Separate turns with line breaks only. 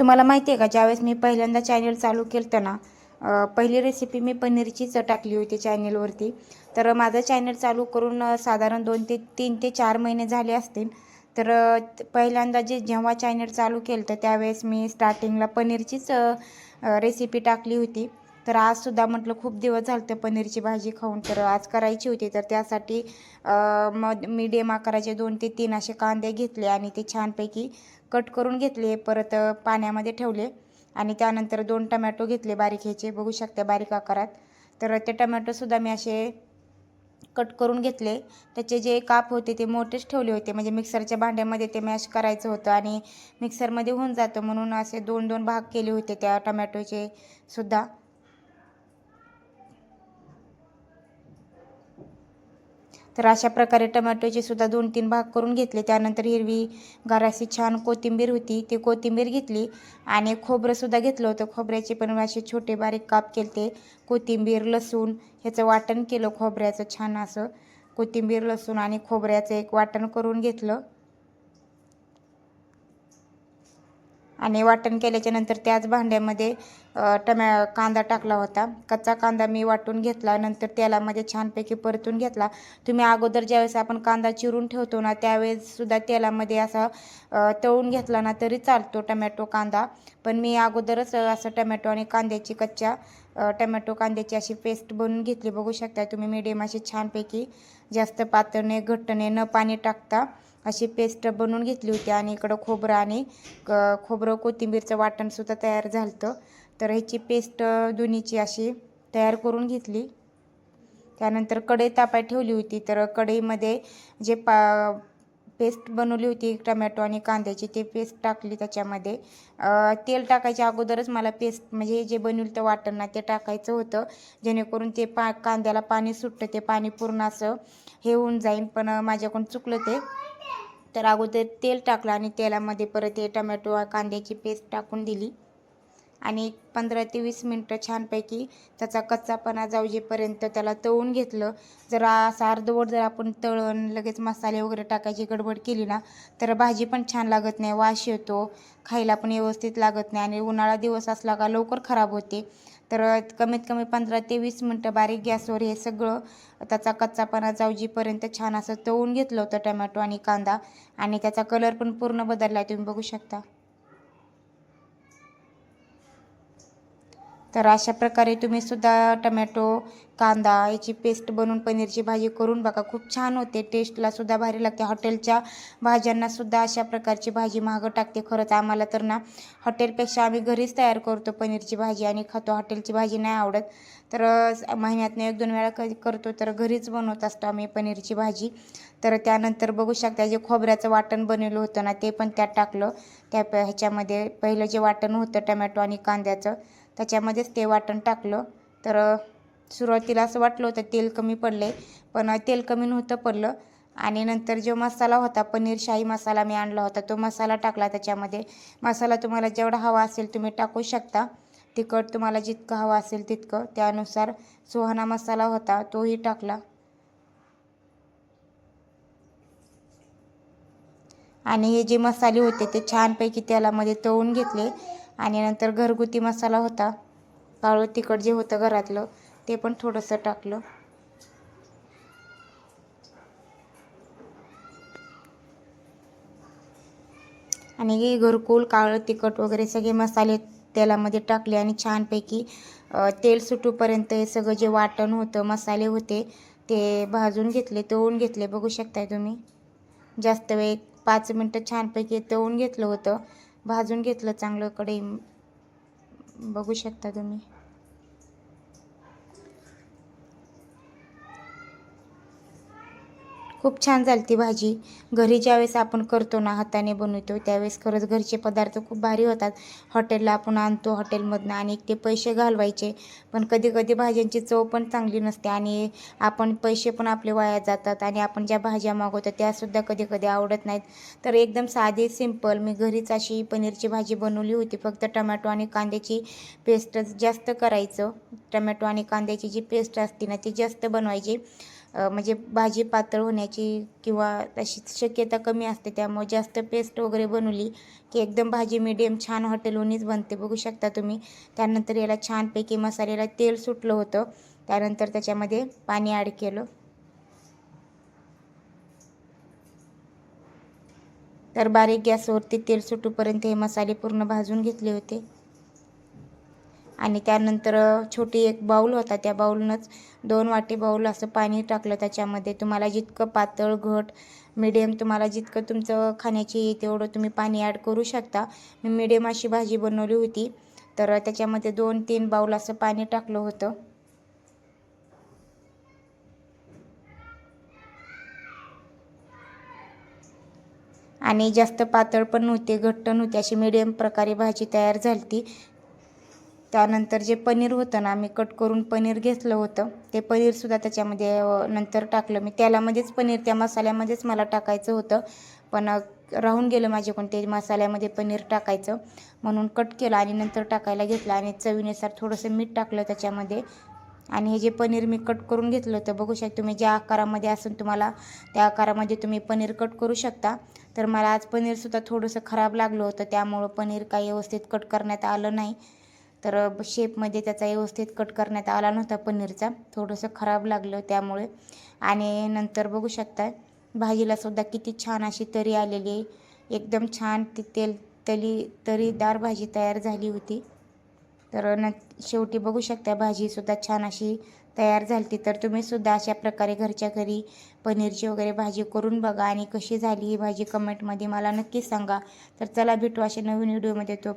तुम्हाला माहिती आहे का ज्यावेळेस मी पहिल्यांदा चॅनल चालू केलं ना पहिली रेसिपी मी पनीरचीच टाकली होती चॅनलवरती तर माझं चॅनल चालू करून साधारण दोन ते तीन ते चार महिने झाले असतील. तर पहिल्यांदा जे जेव्हा चॅनल चालू केलं तर त्यावेळेस मी स्टार्टिंगला पनीरचीच रेसिपी टाकली होती. तर आजसुद्धा म्हटलं खूप दिवस झाले ते पनीरची भाजी खाऊन तर आज करायची होती. तर त्यासाठी म मग मीडियम आकाराचे दोन ते तीन असे कांदे घेतले आणि ते छानपैकी कट करून घेतले. परत पाण्यामध्ये ठेवले आणि त्यानंतर दोन टमॅटो घेतले बारीक ह्याचे. बघू शकता बारीक आकारात. तर ते टमॅटोसुद्धा मी असे कट करून घेतले. त्याचे जे काप होते ते मोठेच ठेवले होते. म्हणजे मिक्सरच्या भांड्यामध्ये ते मॅश करायचं होतं आणि मिक्सरमध्ये होऊन जातं म्हणून असे दोन दोन भाग केले होते त्या टमॅटोचे सुद्धा. तर अशा प्रकारे टमॅटोचे सुद्धा दोन तीन भाग करून घेतले. त्यानंतर हिरवी गाराशी छान कोथिंबीर होती. ती कोथिंबीर घेतली आणि खोबरंसुद्धा घेतलं होतं. खोबऱ्याचे पण असे छोटे बारीक काप केले कोथिंबीर लसूण ह्याचं वाटण केलं खोबऱ्याचं छान असं. कोथिंबीर लसूण आणि खोबऱ्याचं एक वाटण करून घेतलं. आणि वाटण केल्याच्यानंतर त्याच भांड्यामध्ये टमॅ कांदा टाकला होता. कच्चा कांदा मी वाटून घेतला. नंतर तेलामध्ये छानपैकी परतून घेतला. तुम्ही अगोदर ज्यावेळेस आपण कांदा चिरून ठेवतो ना त्यावेळेससुद्धा तेलामध्ये असा तळून घेतला ना तरी चालतो टमॅटो कांदा. पण मी अगोदरच असं टमॅटो आणि कांद्याची कच्च्या टमॅटो कांद्याची अशी पेस्ट बनवून घेतली. बघू शकता तुम्ही मीडियम अशी छानपैकी जास्त पातळणे घट्टणे न पाणी टाकता. अशी पेस्ट बनवून घेतली होती आणि इकडं खोबरं आणि क- खोबरं कोथिंबीरचं वाटणसुद्धा तयार झालं होतं तर ह्याची पेस्ट दोन्हीची अशी तयार करून घेतली. त्यानंतर कढई तापाय ठेवली होती. तर कढईमध्ये जे पा पेस्ट बनवली होती टमॅटो आणि कांद्याची ते पेस्ट टाकली त्याच्यामध्ये. तेल टाकायच्या अगोदरच मला पेस्ट म्हणजे जे बनवलं तर वाटण ते टाकायचं होतं. जेणेकरून ते पा कांद्याला पाणी सुटतं ते पाणी पूर्ण असं हे होऊन जाईन. पण माझ्याकडून चुकलं ते. तर अगोदर तेल टाकलं आणि तेलामध्ये परत हे टमॅटो कांद्याची पेस्ट टाकून दिली. आणि एक पंधरा ते वीस मिनटं छानपैकी त्याचा कच्चापणा जाऊ जेपर्यंत त्याला तळून घेतलं. जर असा अर्धवट जर आपण तळण लगेच मसाले वगैरे टाकायची गडबड केली ना तर भाजी पण छान लागत नाही वास येतो खायला पण व्यवस्थित लागत नाही आणि उन्हाळा दिवस असला का लवकर खराब होते. तर कमीत कमी पंधरा ते वीस मिनटं बारीक गॅसवर हे सगळं त्याचा कच्चापणा जाऊजीपर्यंत छान असं तळून घेतलं होतं टमॅटो आणि कांदा. आणि त्याचा कलर पण पूर्ण बदलला आहे तुम्ही बघू शकता. तर अशा प्रकारे तुम्ही सुद्धा टमॅटो कांदा याची पेस्ट बनवून पनीरची भाजी करून बघा खूप छान होते. टेस्टला सुद्धा भारी लागते. हॉटेलच्या भाज्यांना सुद्धा अशा प्रकारची भाजी महागं टाकते. खरंच आम्हाला तर ना हॉटेलपेक्षा आम्ही घरीच तयार करतो पनीरची भाजी आणि खातो. हॉटेलची भाजी नाही आवडत. तर महिन्यातनं एक दोन वेळा करतो तर घरीच बनवत असतो आम्ही पनीरची भाजी. तर त्यानंतर बघू शकता जे खोबऱ्याचं वाटण बनवलं होतं ना ते पण त्यात टाकलं. त्या प- ह्याच्यामध्ये पहिलं जे वाटण होतं टमॅटो आणि कांद्याचं त्याच्यामध्येच ते वाटण टाकलं. तर सुरुवातीला असं वाटलं होतं तेल कमी पडले पण तेल कमी नव्हतं पडलं. आणि नंतर जो मसाला होता पनीर शाही मसाला मी आणला होता तो मसाला टाकला त्याच्यामध्ये. मसाला तुम्हाला जेवढा हवा असेल तुम्ही टाकू शकता. तिखट तुम्हाला जितकं हवं असेल तितकं. त्यानुसार सुहाना मसाला होता तोही टाकला. आणि हे जे मसाले होते ते छानपैकी तेलामध्ये तळून घेतले. आणि नंतर घरगुती मसाला होता. काळं तिखट जे होतं घरातलं ते पण थोडंसं टाकलं. आणि हे घरकुल काळं तिखट वगैरे सगळे मसाले तेलामध्ये टाकले आणि छानपैकी तेल सुटूपर्यंत हे सगळं जे वाटण होतं मसाले होते ते भाजून घेतले तळून घेतले. बघू शकताय तुम्ही? जास्त वेळ पाच मिनटं छानपैकी तळून घेतलं होतं. भाजून घेतलं चांगलं कढई. बघू शकता तुम्ही. खूप छान झाली ती भाजी. घरी ज्यावेळेस आपण करतो ना हाताने बनवतो त्यावेळेस खरंच घरचे पदार्थ खूप भारी होतात. हॉटेलला आपण आणतो हॉटेलमधनं आणि ते पैसे घालवायचे. पण कधी कधी भाज्यांची चव पण चांगली नसते आणि आपण पैसे पण आपले वाया जातात आणि आपण ज्या भाज्या मागवतो त्यासुद्धा कधी कधी आवडत नाहीत. तर एकदम साधी सिंपल मी घरीच अशी पनीरची भाजी बनवली होती. फक्त टमॅटो आणि कांद्याची पेस्ट जास्त करायचं. टमॅटो आणि कांद्याची जी पेस्ट असते ना ती जास्त बनवायची. म्हणजे भाजी पातळ होण्याची किंवा तशी शक्यता कमी असते त्यामुळे जास्त पेस्ट वगैरे बनवली की एकदम भाजी मिडियम छान हॉटेलहूनच बनते. बघू शकता तुम्ही. त्यानंतर याला छानपैकी मसाल्याला तेल सुटलं होतं. त्यानंतर त्याच्यामध्ये पाणी ॲड केलं. तर बारीक गॅसवरती तेल सुटूपर्यंत हे मसाले पूर्ण भाजून घेतले होते. आणि त्यानंतर छोटी एक बाऊल होता त्या बाऊलनंच दोन वाटी बाऊल असं पाणी टाकलं त्याच्यामध्ये. तुम्हाला जितकं पातळ घट मिडियम तुम्हाला जितकं तुमचं खाण्याची तेवढं तुम्ही पाणी ॲड करू शकता. मी मिडियम अशी भाजी बनवली होती. तर त्याच्यामध्ये दोन तीन बाऊल असं पाणी टाकलं होतं. आणि जास्त पातळ पण नव्हते घट्ट नव्हते. अशी मिडियम प्रकारे भाजी तयार झाली ती त्यानंतर जे पनीर होतं ना मी कट करून पनीर घेतलं होतं. ते पनीरसुद्धा त्याच्यामध्ये नंतर टाकलं. मी त्यालामध्येच पनीर त्या मसाल्यामध्येच मला टाकायचं होतं. पण राहून गेलं माझे ते मसाल्यामध्ये पनीर टाकायचं. म्हणून कट केलं आणि नंतर टाकायला घेतलं आणि चवीनुसार थोडंसं मीठ टाकलं त्याच्यामध्ये. आणि हे जे पनीर मी कट करून घेतलं होतं बघू शकता तुम्ही ज्या आकारामध्ये असून तुम्हाला त्या आकारामध्ये तुम्ही पनीर कट करू शकता. तर मला आज पनीरसुद्धा थोडंसं खराब लागलं होतं त्यामुळं पनीर काही व्यवस्थित कट करण्यात आलं नाही. तर शेपमध्ये त्याचा व्यवस्थित कट करण्यात आला नव्हता पनीरचा. थोडंसं खराब लागलं त्यामुळे. आणि नंतर बघू शकता भाजीलासुद्धा किती छान अशी तरी आलेली आहे. एकदम छान ती तेल तली तरीदार भाजी तयार झाली होती. तर न शेवटी बघू शकता भाजीसुद्धा छान अशी तयार झाली होती तर तुम्हीसुद्धा अशा प्रकारे घरच्या घरी पनीरची वगैरे भाजी करून बघा. आणि कशी झाली ही भाजी कमेंटमध्ये मला नक्की सांगा. तर चला भेटू अशा नवीन व्हिडिओमध्ये तो